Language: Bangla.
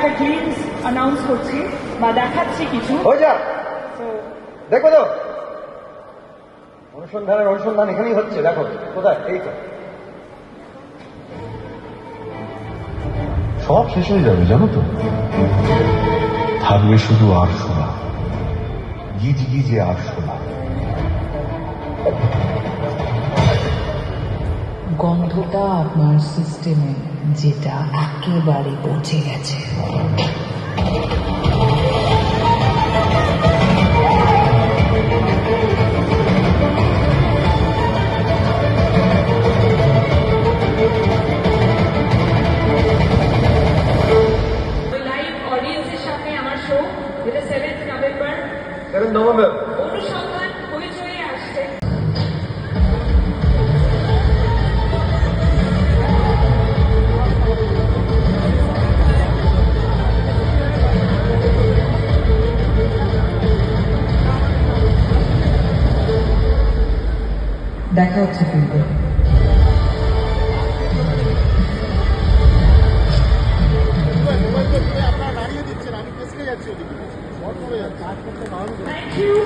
একটা গেমস অ্যানাউন্স করছি বা দেখাচ্ছি কিছু। হয়ে যা। দেখো তো। অনুসন্ধানের অনুসন্ধান এখানেই হচ্ছে দেখো। কোথায়? এই তো। সব শেষ হয়ে যাবে জানো তো? থাকবে শুধু আর শোনা। গিজ গিজে আর শোনা। গন্ধটা আপনার সিস্টেমে যেটা একেবারে পচে গেছে। যেটা সেভেন্থ নভেম্বর সেভেন নভেম্বর অনুসন্ধান হইচয়ে আসছে। দেখা হচ্ছে কিন্তু। Thank you.